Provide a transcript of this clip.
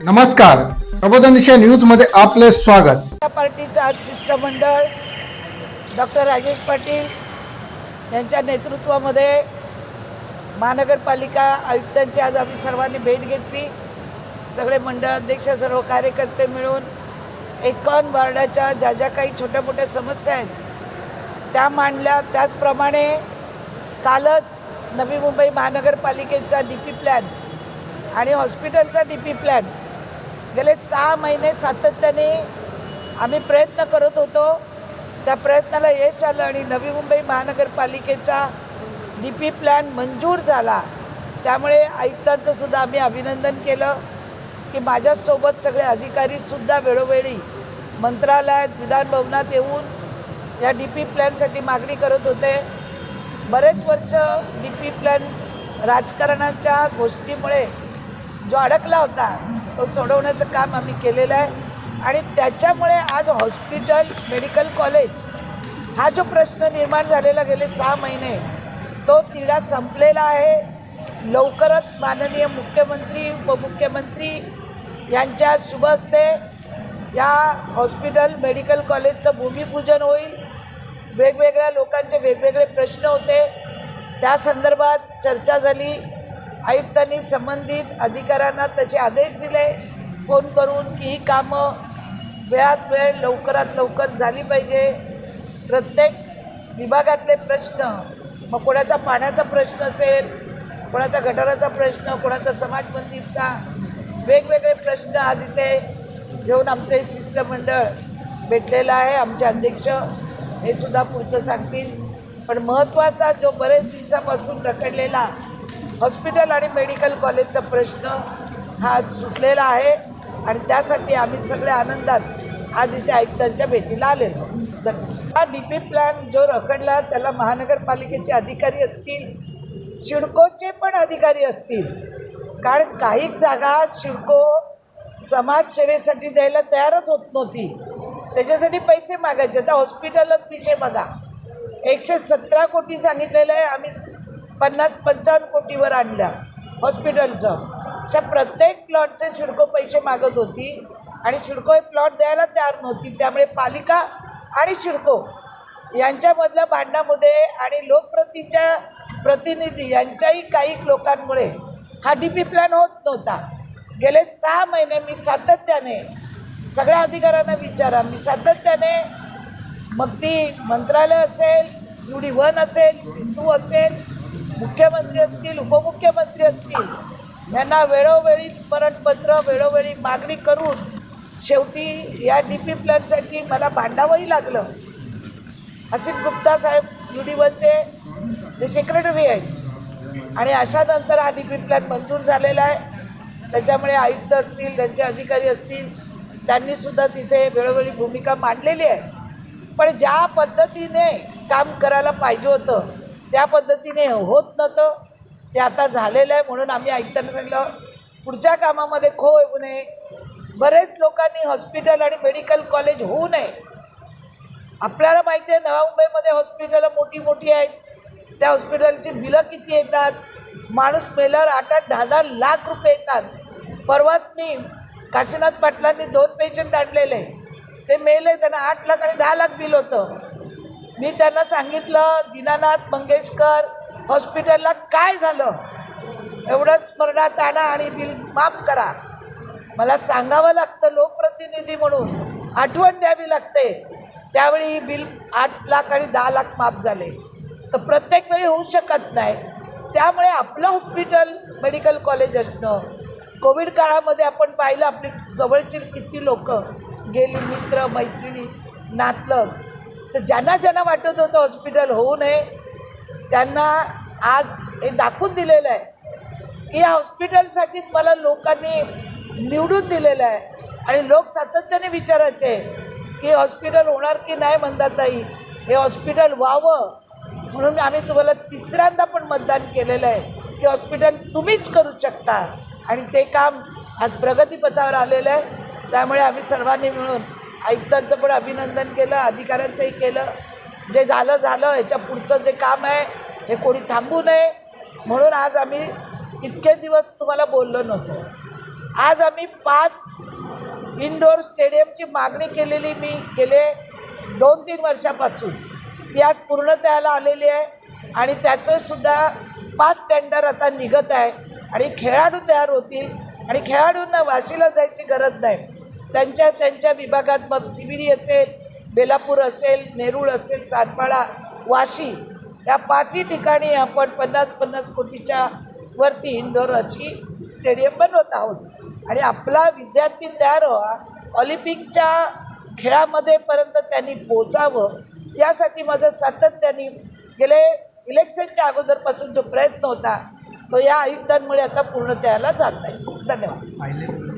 नमस्कार. प्रबोधनदिशा न्यूजमध्ये आपले स्वागत. पार्टीचं आज शिष्टमंडळ डॉक्टर राजेश पाटील यांच्या नेतृत्वामध्ये महानगरपालिका आयुक्तांची आज आम्ही सर्वांनी भेट घेतली. सगळे मंडळ अध्यक्ष सर्व कार्यकर्ते मिळून एकावन्न वार्डाच्या ज्या ज्या काही छोट्या मोठ्या समस्या आहेत त्या मांडल्या. त्याचप्रमाणे कालच नवी मुंबई महानगरपालिकेचा डी पी प्लॅन आणि हॉस्पिटलचा डी पी प्लॅन गेले सहा महिने सातत्याने आम्ही प्रयत्न करत होतो. त्या प्रयत्नाला यश आलं आणि नवी मुंबई महानगरपालिकेचा डी पी प्लॅन मंजूर झाला. त्यामुळे आयुक्तांचं सुद्धा आम्ही अभिनंदन केलं की माझ्यासोबत सगळे अधिकारीसुद्धा वेळोवेळी मंत्रालयात विधानभवनात येऊन या डी पी प्लॅनसाठी मागणी करत होते. बरेच वर्ष डी पी प्लॅन राजकारणाच्या गोष्टीमुळे जो अडकला होता तो सोडवण्याचं काम आम्ही केलेलं आहे. आणि त्याच्यामुळे आज हॉस्पिटल मेडिकल कॉलेज हा जो प्रश्न निर्माण झालेला गेले सहा महिने तो तिढा संपलेला आहे. लवकरच माननीय मुख्यमंत्री उपमुख्यमंत्री यांच्या शुभ हस्ते या हॉस्पिटल मेडिकल कॉलेजचं भूमिपूजन होईल. वेगवेगळ्या लोकांचे वेगवेगळे प्रश्न होते. त्या संदर्भात चर्चा झाली. आयुक्तांनी संबंधित अधिकाऱ्यांना तसे आदेश दिले फोन करून की ही कामं वेळात वेळ लवकरात लवकर झाली पाहिजे. प्रत्येक विभागातले प्रश्न मग कोणाचा पाण्याचा प्रश्न असेल कोणाचा गटाराचा प्रश्न कोणाचा समाज मंदिरचा वेगवेगळे प्रश्न आज इथे घेऊन आमचे शिष्टमंडळ भेटलेलं आहे आमचे अध्यक्ष हे सुद्धा पुढचं सांगतील. पण महत्त्वाचा जो बरेच दिवसापासून रखडलेला हॉस्पिटल आणि मेडिकल कॉलेजचा प्रश्न हा सुटलेला आहे आणि त्यासाठी आम्ही सगळे आनंदात आज इथे आयुक्तांच्या भेटीला आलेलो. हा डी पी प्लॅन जो रखडला त्याला महानगरपालिकेचे अधिकारी असतील शिडकोचे पण अधिकारी असतील. कारण काही जागा शिडको समाजसेवेसाठी द्यायला तयारच होत नव्हती. त्याच्यासाठी पैसे मागायचे. आता हॉस्पिटलच विषय बघा. एकशे सतरा कोटी सांगितलेलं आहे. आम्ही पन्नास पंचावन्न कोटीवर आणल्या हॉस्पिटलचं. अशा प्रत्येक प्लॉटचे शिडको पैसे मागत होती आणि शिडको हे प्लॉट द्यायला तयार नव्हती. त्यामुळे पालिका आणि शिडको यांच्यामधल्या भांडणामध्ये आणि लोकप्रतीच्या प्रतिनिधी यांच्याही काही लोकांमुळे हा डी पी प्लॅन होत नव्हता. गेले सहा महिने मी सातत्याने सगळ्या अधिकाऱ्यांना विचारा मी सातत्याने मग ती मंत्रालय असेल यू डी वन असेल टू असेल मुख्यमंत्री असतील उपमुख्यमंत्री असतील यांना वेळोवेळी स्मरणपत्र वेळोवेळी मागणी करून शेवटी या डी पी प्लॅनसाठी मला भांडावंही लागलं. असिफ गुप्ता साहेब यू डी वनचे ते सेक्रेटरी आहेत. आणि अशानंतर हा डी पी प्लॅन मंजूर झालेला आहे. त्याच्यामुळे आयुक्त असतील त्यांचे अधिकारी असतील त्यांनीसुद्धा तिथे वेळोवेळी भूमिका मांडलेली आहे. पण ज्या पद्धतीने काम करायला पाहिजे होतं त्या पद्धतीने होत नव्हतं ते आता झालेलं आहे म्हणून आम्ही ऐकताना सांगितलं पुढच्या कामामध्ये खो येऊ नये. बरेच लोकांनी हॉस्पिटल आणि मेडिकल कॉलेज होऊ नये. आपल्याला माहिती आहे नवा मुंबईमध्ये हॉस्पिटलं मोठी मोठी आहेत. त्या हॉस्पिटलची बिलं किती येतात? माणूस मेल्यावर आठ आठ दहा दहा लाख रुपये येतात. परवाच मी काशीनाथ पाटलांनी दोन पेशंट आणलेले. ते मेले त्यांना आठ लाख आणि दहा लाख बिल होतं. मी त्यांना सांगितलं दीनानाथ मंगेशकर हॉस्पिटलला काय झालं? एवढं स्मरणात आणा आणि बिल माफ करा. मला सांगावं लागतं लोकप्रतिनिधी म्हणून. आठवण द्यावी लागते. त्यावेळी बिल आठ लाख आणि दहा लाख माफ झाले. तर प्रत्येक वेळी होऊ शकत नाही. त्यामुळे आपलं हॉस्पिटल मेडिकल कॉलेज असणं कोविड काळामध्ये आपण पाहिलं आपली जवळची किती लोक गेली मित्र मैत्रिणी नातलग तर ज्यांना ज्यांना वाटत होतं हॉस्पिटल होऊ नये त्यांना आज हे दाखवून दिलेलं आहे की या हॉस्पिटलसाठीच मला लोकांनी निवडून दिलेलं आहे. आणि लोक सातत्याने विचारायचे की हॉस्पिटल होणार की नाही म्हणताताई हे हॉस्पिटल व्हावं. म्हणून आम्ही तुम्हाला तिसऱ्यांदा पण मतदान केलेलं आहे की हॉस्पिटल तुम्हीच करू शकता. आणि ते काम आज प्रगतीपथावर आलेलं आहे. त्यामुळे आम्ही सर्वांनी मिळून आयुक्तांचं पण अभिनंदन केलं अधिकाऱ्यांचंही केलं. जे झालं झालं. ह्याच्या पुढचं जे काम आहे हे कोणी थांबू नये. म्हणून आज आम्ही इतके दिवस तुम्हाला बोललो नव्हतो. आज आम्ही पाच इनडोअर स्टेडियमची मागणी केलेली मी गेले दोन तीन वर्षापासून. ती आज पूर्णतयाला आलेली आहे आणि त्याचंसुद्धा पाच टेंडर आता निघत आहे आणि खेळाडू तयार होतील आणि खेळाडूंना वाशीला जायची गरज नाही. त्यांच्या त्यांच्या विभागात मग सिविडी असेल बेलापूर असेल नेरूळ असेल सातपाडा वाशी या पाचही ठिकाणी आपण पन्नास पन्नास कोटीच्या वरती इंडोर अशी स्टेडियम बनवत आहोत. आणि आपला विद्यार्थी तयार व्हा. ऑलिम्पिकच्या खेळामध्ये पर्यंत त्यांनी पोचावं. यासाठी माझं सातत्याने गेले इलेक्शनच्या अगोदरपासून जो प्रयत्न होता तो या आयुक्तांमुळे आता पूर्णतयाला जात आहे. धन्यवाद.